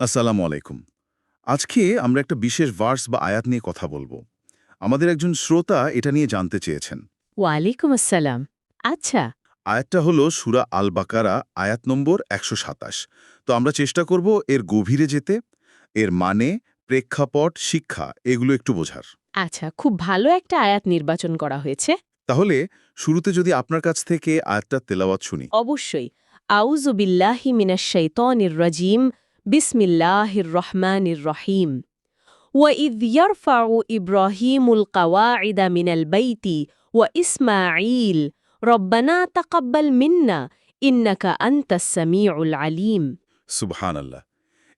আসসালামু আলাইকুম। আজকে আমরা একটা বিশেষ ভার্স বা আয়াত নিয়ে কথা বলব। আমাদের একজন শ্রোতা এটা নিয়ে জানতে চেয়েছেন। ওয়ালাইকুম আসসালাম। আচ্ছা। আয়াতটা হলো সুরা আল বাকারা আয়াত নম্বর একশো সাতাশ। তো আমরা চেষ্টা করব এর গভীরে যেতে এর মানে প্রেক্ষাপট শিক্ষা এগুলো একটু বোঝার। আচ্ছা খুব ভালো একটা আয়াত নির্বাচন করা হয়েছে। তাহলে শুরুতে যদি আপনার কাছ থেকে আয়াতটা তেলাওয়াত শুনি। অবশ্যই। আউযু বিল্লাহি মিনাশ শাইতানির রাজিম। বিসমিল্লাহির রহমানির রহিম وَإِذْ يَرْفَعُ إِبْرَاهِيمُ الْقَوَاعِدَ مِنَ الْبَيْتِ وَإِسْمَاعِيلُ رَبَّنَا تَقَبَّلْ مِنَّا إِنَّكَ أَنْتَ السَّمِيعُ الْعَلِيمُ সুবহান আল্লাহ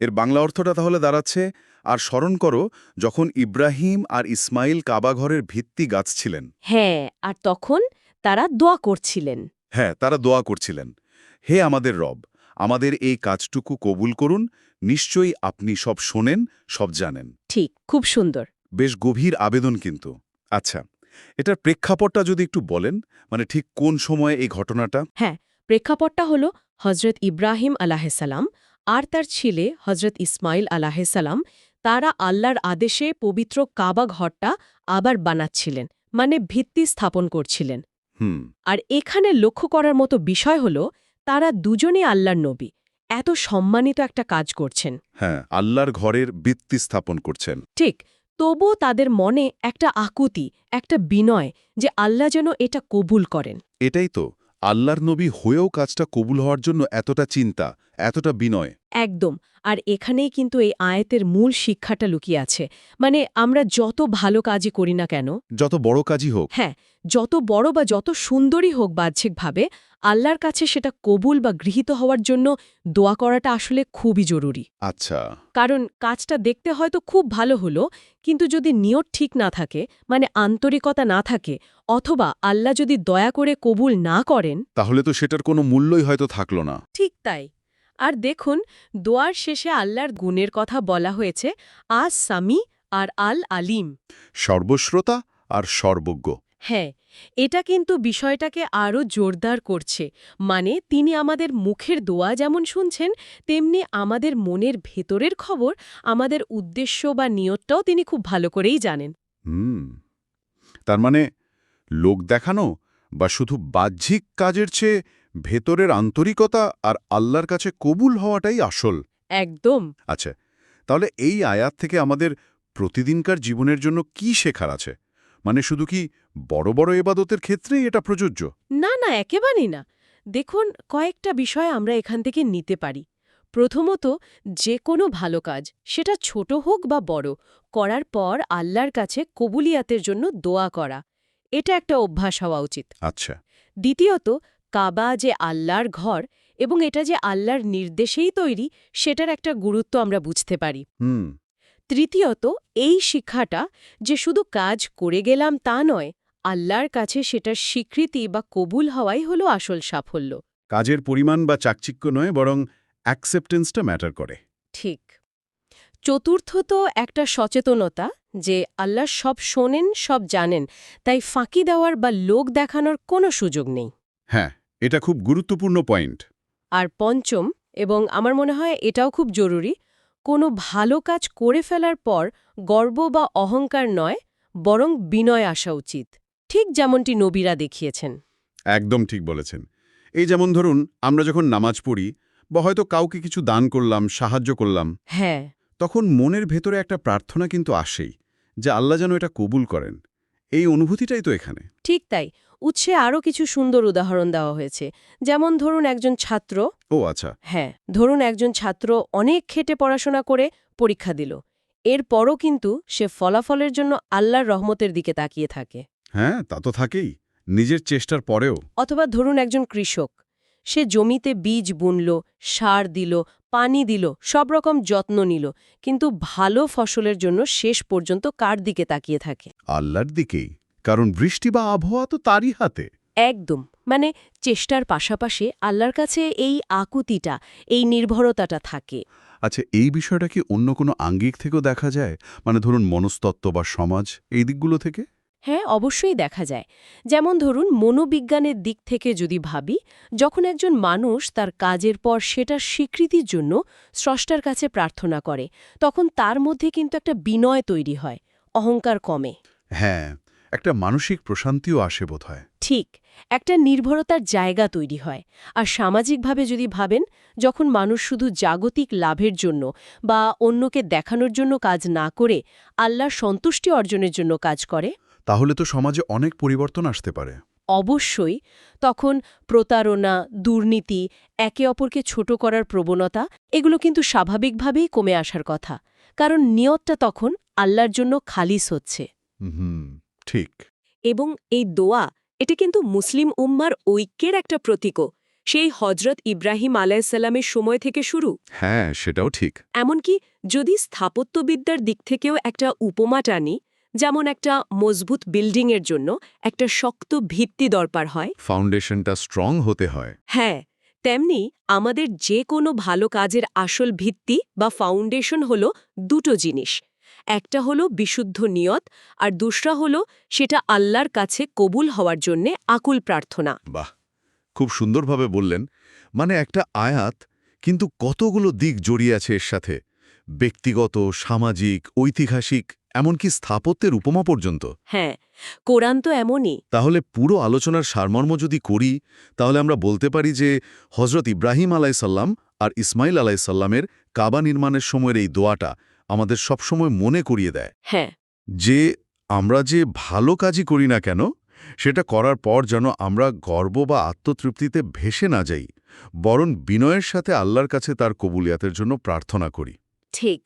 এর বাংলা অর্থটা তাহলে দাঁড়াচ্ছে আর স্মরণ করো যখন ইব্রাহিম আর ইসমাইল কাবাঘরের ভিত্তি গাছ ছিলেন হ্যাঁ আর তখন তারা দোয়া করছিলেন হ্যাঁ তারা দোয়া করছিলেন হে আমাদের রব আমাদের এই কাজটুকু কবুল করুন নিশ্চয়ই আপনি সব শোনেন সব জানেন। ঠিক খুব সুন্দর। বেশ গভীর আবেদন কিন্তু। আচ্ছা এটার প্রেক্ষাপটটা যদি একটু বলেন মানে ঠিক কোন সময়ে এই ঘটনাটা? হ্যাঁ প্রেক্ষাপটটা হল হজরত ইব্রাহিম আলাহেসাল্লাম আর তার ছেলে হজরত ইসমাইল আলাহেসাল্লাম তারা আল্লাহর আদেশে পবিত্র কাবা ঘরটা আবার বানাচ্ছিলেন মানে ভিত্তি স্থাপন করছিলেন। হুম। আর এখানে লক্ষ্য করার মতো বিষয় হল তারা দুজনে আল্লাহর নবী। এত সম্মানিত একটা কাজ করছেন। হ্যাঁ আল্লাহর ঘরের ভিত্তি স্থাপন করছেন। ঠিক তবুও তাদের মনে একটা আকুতি একটা বিনয় যে আল্লাহ যেন এটা কবুল করেন। এটাই তো আল্লাহর নবী হয়েও কাজটা কবুল হওয়ার জন্য এতটা চিন্তা। এতটা বিনয়। একদম। আর এখানেই কিন্তু এই আয়াতের মূল শিক্ষাটা লুকিয়ে আছে। মানে আমরা যত ভালো কাজই করি না কেন যত বড় কাজই হোক। হ্যাঁ যত বড় বা যত সুন্দরই হোক বাহ্যিকভাবে আল্লাহর কাছে সেটা কবুল বা গৃহীত হওয়ার জন্য দোয়া করাটা আসলে খুবই জরুরি। আচ্ছা। কারণ কাজটা দেখতে হয়তো খুব ভালো হলো কিন্তু যদি নিয়ত ঠিক না থাকে মানে আন্তরিকতা না থাকে অথবা আল্লাহ যদি দয়া করে কবুল না করেন তাহলে তো সেটার কোনো মূল্যই হয়তো থাকল না। ঠিক তাই। আর দেখুন দোয়ার শেষে আল্লাহর গুণের কথা বলা হয়েছে আজ সামি আর আল আলিম। সর্বশ্রোতা আর সর্বজ্ঞ। হ্যাঁ এটা কিন্তু বিষয়টাকে আরও জোরদার করছে। মানে তিনি আমাদের মুখের দোয়া যেমন শুনছেন তেমনি আমাদের মনের ভেতরের খবর আমাদের উদ্দেশ্য বা নিয়তটাও তিনি খুব ভালো করেই জানেন। হুম তার মানে লোক দেখানো বা শুধু বাহ্যিক কাজের চেয়ে ভেতরের আন্তরিকতা আর আল্লাহর কাছে কবুল হওয়াটাই আসল। একদম। আচ্ছা তাহলে এই আয়াত থেকে আমাদের প্রতিদিনকার জীবনের জন্য কি শেখার আছে? মানে শুধু কি বড় বড় এবাদতের ক্ষেত্রেই এটা প্রযোজ্য? না না একেবারেই না। দেখুন কয়েকটা বিষয় আমরা এখান থেকে নিতে পারি। প্রথমত যে কোনো ভালো কাজ সেটা ছোট হোক বা বড় করার পর আল্লাহর কাছে কবুলিয়াতের জন্য দোয়া করা। এটা একটা অভ্যাস হওয়া উচিত। আচ্ছা। দ্বিতীয়ত কাবা যে আল্লাহর ঘর এবং এটা যে আল্লাহর নির্দেশেই তৈরি সেটার একটা গুরুত্ব আমরা বুঝতে পারি। হুম। তৃতীয়ত এই শিক্ষাটা যে শুধু কাজ করে গেলাম তা নয় আল্লাহর কাছে সেটার স্বীকৃতি বা কবুল হওয়াই হলো আসল সাফল্য। কাজের পরিমাণ বা চাকচিক্য নয় বরং অ্যাকসেপ্টেন্সটা ম্যাটার করে। ঠিক। চতুর্থ তো একটা সচেতনতা যে আল্লাহ সব শোনেন সব জানেন তাই ফাঁকি দেওয়ার বা লোক দেখানোর কোনো সুযোগ নেই। হ্যাঁ এটা খুব গুরুত্বপূর্ণ পয়েন্ট। আর পঞ্চম এবং আমার মনে হয় এটাও খুব জরুরি কোনো ভালো কাজ করে ফেলার পর গর্ব বা অহংকার নয় বরং বিনয় আসা উচিত। ঠিক যেমনটি নবীরা দেখিয়েছেন। একদম ঠিক বলেছেন। এই যেমন ধরুন আমরা যখন নামাজ পড়ি বা হয়তো কাউকে কিছু দান করলাম সাহায্য করলাম হ্যাঁ। তখন মনের ভেতরে একটা প্রার্থনা কিন্তু আসেই যে আল্লাহ যেন এটা কবুল করেন। এই অনুভূতিটাই তো এখানে। ঠিক তাই। উৎসে আরও কিছু সুন্দর উদাহরণ দেওয়া হয়েছে। যেমন ধরুন একজন ছাত্র ও আচ্ছা। হ্যাঁ ধরুন একজন ছাত্র অনেক খেটে পড়াশোনা করে পরীক্ষা দিল। এরপরও কিন্তু সে ফলাফলের জন্য আল্লাহর রহমতের দিকে তাকিয়ে থাকে। হ্যাঁ তা তো থাকেই। নিজের চেষ্টার পরেও। অথবা ধরুন একজন কৃষক। সে জমিতে বীজ বুনল সার দিল পানি দিল সব রকম যত্ন নিল। কিন্তু ভালো ফসলের জন্য শেষ পর্যন্ত কার দিকে তাকিয়ে থাকে? আল্লাহর দিকেই। কারণ বৃষ্টি বা আবহাওয়া তো তারই হাতে। একদম। মানে চেষ্টার পাশাপাশি আল্লাহর কাছে এই আকুতিটা এই নির্ভরতাটা থাকে। আচ্ছা এই বিষয়টা কি অন্য কোনো আঙ্গিক থেকেও দেখা যায়? মানে ধরুন মনস্তত্ত্ব বা সমাজ এই দিকগুলো থেকে? হ্যাঁ অবশ্যই দেখা যায়। যেমন ধরুন মনোবিজ্ঞানের দিক থেকে যদি ভাবি যখন একজন মানুষ তার কাজের পর সেটার স্বীকৃতির জন্য স্রষ্টার কাছে প্রার্থনা করে তখন তার মধ্যে কিন্তু একটা বিনয় তৈরি হয় অহংকার কমে। হ্যাঁ একটা মানসিক প্রশান্তিও আসে বোধহয়। ঠিক একটা নির্ভরতার জায়গা তৈরি হয়। আর সামাজিকভাবে যদি ভাবেন যখন মানুষ শুধু জাগতিক লাভের জন্য বা অন্যকে দেখানোর জন্য কাজ না করে আল্লাহর সন্তুষ্টি অর্জনের জন্য কাজ করে? তাহলে তো সমাজে অনেক পরিবর্তন আসতে পারে। অবশ্যই তখন প্রতারণা দুর্নীতি একে অপরকে ছোট করার প্রবণতা এগুলো কিন্তু স্বাভাবিকভাবেই কমে আসার কথা। কারণ নিয়তটা তখন আল্লাহর জন্য খালিস হচ্ছে। হুম ঠিক। এবং এই দোয়া এটা কিন্তু মুসলিম উম্মার ঐক্যের একটা প্রতীকও। সেই হজরত ইব্রাহিম আলাইসাল্লামের সময় থেকে শুরু। হ্যাঁ সেটাও ঠিক। এমনকি যদি স্থাপত্যবিদ্যার দিক থেকেও একটা উপমা টানি যেমন একটা মজবুত বিল্ডিংয়ের জন্য একটা শক্ত ভিত্তি দরকার হয়। ফাউন্ডেশনটা স্ট্রং হতে হয়। হ্যাঁ তেমনি আমাদের যে কোনো ভালো কাজের আসল ভিত্তি বা ফাউন্ডেশন হল দুটো জিনিস। একটা হলো বিশুদ্ধ নিয়ত আর দুসরা হলো সেটা আল্লাহর কাছে কবুল হওয়ার জন্যে আকুল প্রার্থনা। বাহ খুব সুন্দরভাবে বললেন। মানে একটা আয়াত কিন্তু কতগুলো দিক জড়িয়ে আছে এর সাথে? ব্যক্তিগত সামাজিক ঐতিহাসিক এমনকি স্থাপত্যের উপমা পর্যন্ত। হ্যাঁ কোরআন তো এমনই। তাহলে পুরো আলোচনার সারমর্ম যদি করি তাহলে আমরা বলতে পারি যে হজরত ইব্রাহিম আলাইসাল্লাম আর ইসমাইল আলাইসাল্লামের কাবা নির্মাণের সময়ের এই দোয়াটা আমাদের সবসময় মনে করিয়ে দেয় হ্যাঁ। যে আমরা যে ভালো কাজই করি না কেন সেটা করার পর যেন আমরা গর্ব বা আত্মতৃপ্তিতে ভেসে না যাই বরং বিনয়ের সাথে আল্লাহর কাছে তার কবুলিয়াতের জন্য প্রার্থনা করি। ঠিক।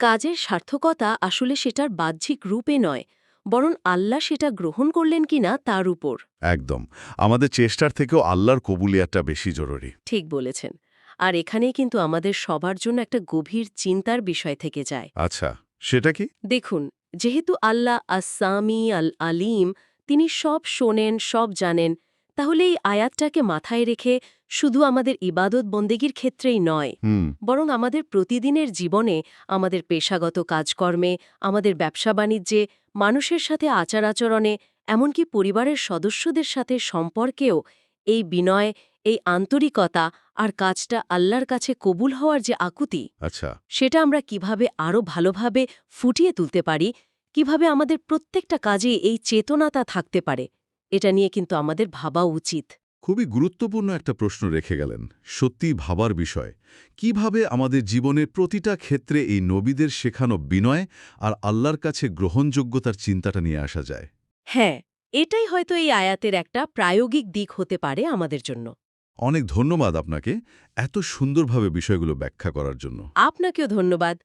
কাজের সার্থকতা আসলে সেটার বাহ্যিক রূপে নয় বরং আল্লাহ সেটা গ্রহণ করলেন কিনা তার উপর। একদম। আমাদের চেষ্টার থেকেও আল্লাহর কবুলিয়াতটা বেশি জরুরি। ঠিক বলেছেন। আর এখানেই কিন্তু আমাদের সবার জন্য একটা গভীর চিন্তার বিষয় থেকে যায়। আচ্ছা সেটা কি? দেখুন যেহেতু আল্লাহ আসামি আল আলিম তিনি সব শোনেন সব জানেন তাহলে এই আয়াতটাকে মাথায় রেখে শুধু আমাদের ইবাদত বন্দেগীর ক্ষেত্রেই নয় বরং আমাদের প্রতিদিনের জীবনে আমাদের পেশাগত কাজকর্মে আমাদের ব্যবসা বাণিজ্যে মানুষের সাথে আচার আচরণে এমনকি পরিবারের সদস্যদের সাথে সম্পর্কেও এই বিনয় এই আন্তরিকতা আর কাজটা আল্লাহর কাছে কবুল হওয়ার যে আকুতি আচ্ছা। সেটা আমরা কীভাবে আরও ভালোভাবে ফুটিয়ে তুলতে পারি কীভাবে আমাদের প্রত্যেকটা কাজে এই চেতনাতা থাকতে পারে এটা নিয়ে কিন্তু আমাদের ভাবা উচিত। খুবই গুরুত্বপূর্ণ একটা প্রশ্ন রেখে গেলেন সত্যি ভাবার বিষয়। কীভাবে আমাদের জীবনের প্রতিটা ক্ষেত্রে এই নবীদের শেখানো বিনয় আর আল্লাহর কাছে গ্রহণযোগ্যতার চিন্তাটা নিয়ে আসা যায়? হ্যাঁ এটাই হয়তো এই আয়াতের একটা প্রায়োগিক দিক হতে পারে আমাদের জন্য। অনেক ধন্যবাদ আপনাকে এত সুন্দরভাবে বিষয়গুলো ব্যাখ্যা করার জন্য। আপনাকেও ধন্যবাদ।